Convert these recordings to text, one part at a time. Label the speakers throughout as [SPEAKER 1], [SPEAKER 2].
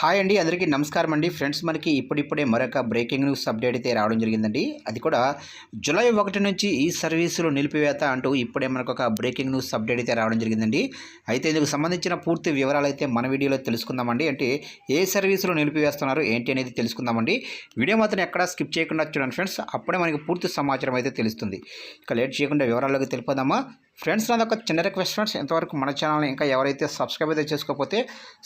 [SPEAKER 1] Hi అండి అందరికీ నమస్కారం అండి. ఫ్రెండ్స్ మనకి ఇప్పుడిప్పుడే మరొక బ్రేకింగ్ న్యూస్ అప్డేట్ అయితే రావడం జరిగిందండి. అది కూడా జూలై ఒకటి నుంచి ఈ సర్వీసులు నిలిపివేత అంటూ ఇప్పుడే మనకు ఒక బ్రేకింగ్ న్యూస్ అప్డేట్ అయితే రావడం జరిగిందండి. అయితే ఇందుకు సంబంధించిన పూర్తి వివరాలు అయితే మన వీడియోలో తెలుసుకుందామండి. అంటే ఏ సర్వీసులు నిలిపివేస్తున్నారు ఏంటి అనేది తెలుసుకుందామండి. వీడియో మాత్రం ఎక్కడా స్కిప్ చేయకుండా చూడండి ఫ్రెండ్స్. అప్పుడే మనకి పూర్తి సమాచారం అయితే తెలుస్తుంది. ఇక లేట్ చేయకుండా వివరాల్లోకి తెలిపోదామా? ఫ్రెండ్స్ నాది ఒక చిన్న రిక్వెస్ట్ ఫ్రెండ్స్. ఇంతవరకు మన ఛానల్ని ఇంకా ఎవరైతే సబ్స్క్రైబ్ అయితే చేసుకోకపోతే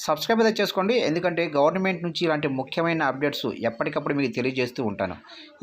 [SPEAKER 1] సబ్స్క్రైబ్ అయితే చేసుకోండి. ఎందుకంటే గవర్నమెంట్ నుంచి ఇలాంటి ముఖ్యమైన అప్డేట్స్ ఎప్పటికప్పుడు మీకు తెలియజేస్తూ ఉంటాను.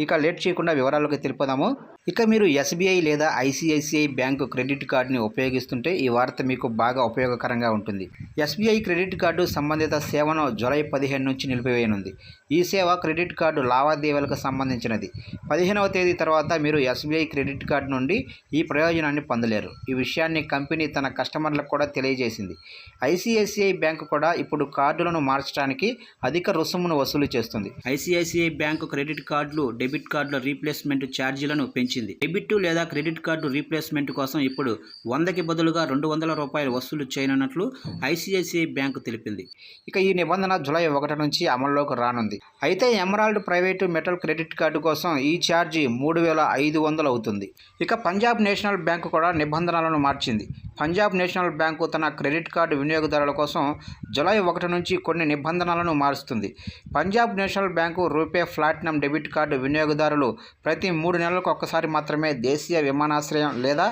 [SPEAKER 1] ఇక లేట్ చేయకుండా వివరాల్లోకి తెలిపోదాము ఇక మీరు ఎస్బీఐ లేదా ఐసిఐసిఐ బ్యాంకు క్రెడిట్ కార్డుని ఉపయోగిస్తుంటే ఈ వార్త మీకు బాగా ఉపయోగకరంగా ఉంటుంది. ఎస్బీఐ క్రెడిట్ కార్డు సంబంధిత సేవను జూలై పదిహేను నుంచి నిలిపివేయనుంది. ఈ సేవ క్రెడిట్ కార్డు లావాదేవీలకు సంబంధించినది. పదిహేనవ తేదీ తర్వాత మీరు ఎస్బీఐ క్రెడిట్ కార్డు నుండి ఈ ప్రయోజనాన్ని పొందలేరు. ఈ విషయాన్ని కంపెనీ తన కస్టమర్లకు కూడా తెలియజేసింది. ఐసిఐసిఐ బ్యాంకు కూడా ఇప్పుడు కార్డులను మార్చడానికి అధిక రుసుమును వసూలు చేస్తుంది. ఐసిఐసిఐ బ్యాంకు క్రెడిట్ కార్డులు డెబిట్ కార్డుల రీప్లేస్మెంట్ ఛార్జీలను పెంచింది. డెబిట్ లేదా క్రెడిట్ కార్డు రీప్లేస్మెంట్ కోసం ఇప్పుడు వందకి బదులుగా రెండు వందల రూపాయలు వసూలు చేయనున్నట్లు ఐసిఐసిఐ బ్యాంకు తెలిపింది. ఇక ఈ నిబంధన జూలై ఒకటి నుంచి అమల్లోకి రానుంది. అయితే emerald private metal credit card కోసం ఈ ఛార్జీ మూడు వేల ఐదు వందలు అవుతుంది. ఇక పంజాబ్ నేషనల్ బ్యాంకు కూడా నిబంధనలను మార్చింది. పంజాబ్ నేషనల్ బ్యాంకు తన క్రెడిట్ కార్డు వినియోగదారుల కోసం జూలై ఒకటి నుంచి కొన్ని నిబంధనలను మారుస్తుంది. Punjab national bank RuPay platinum debit card వినియోగదారులు ప్రతి మూడు నెలలకు ఒక్కసారి మాత్రమే దేశీయ విమానాశ్రయం లేదా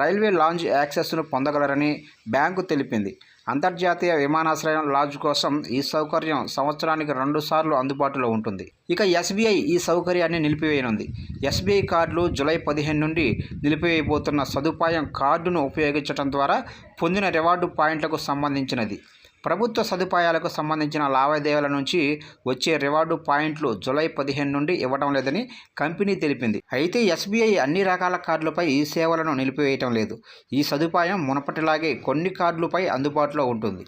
[SPEAKER 1] రైల్వే లాంజ్ యాక్సెస్ను పొందగలరని బ్యాంకు తెలిపింది. అంతర్జాతీయ విమానాశ్రయం లాడ్జ్ కోసం ఈ సౌకర్యం సంవత్సరానికి రెండు సార్లు అందుబాటులో ఉంటుంది. ఇక ఎస్బీఐ ఈ సౌకర్యాన్ని నిలిపివేయనుంది. ఎస్బీఐ కార్డులు జూలై పదిహేను నుండి నిలిపివేయబోతున్న సదుపాయం కార్డును ఉపయోగించడం ద్వారా పొందిన రివార్డు పాయింట్లకు సంబంధించినది. ప్రభుత్వ సదుపాయాలకు సంబంధించిన లావాదేవీల నుంచి వచ్చే రివార్డు పాయింట్లు జూలై పదిహేను నుండి ఇవ్వడం లేదని కంపెనీ తెలిపింది. అయితే ఎస్బీఐ అన్ని రకాల కార్డులపై ఈ సేవలను నిలిపివేయటం లేదు. ఈ సదుపాయం మునపటిలాగే కొన్ని కార్డులపై అందుబాటులో ఉంటుంది.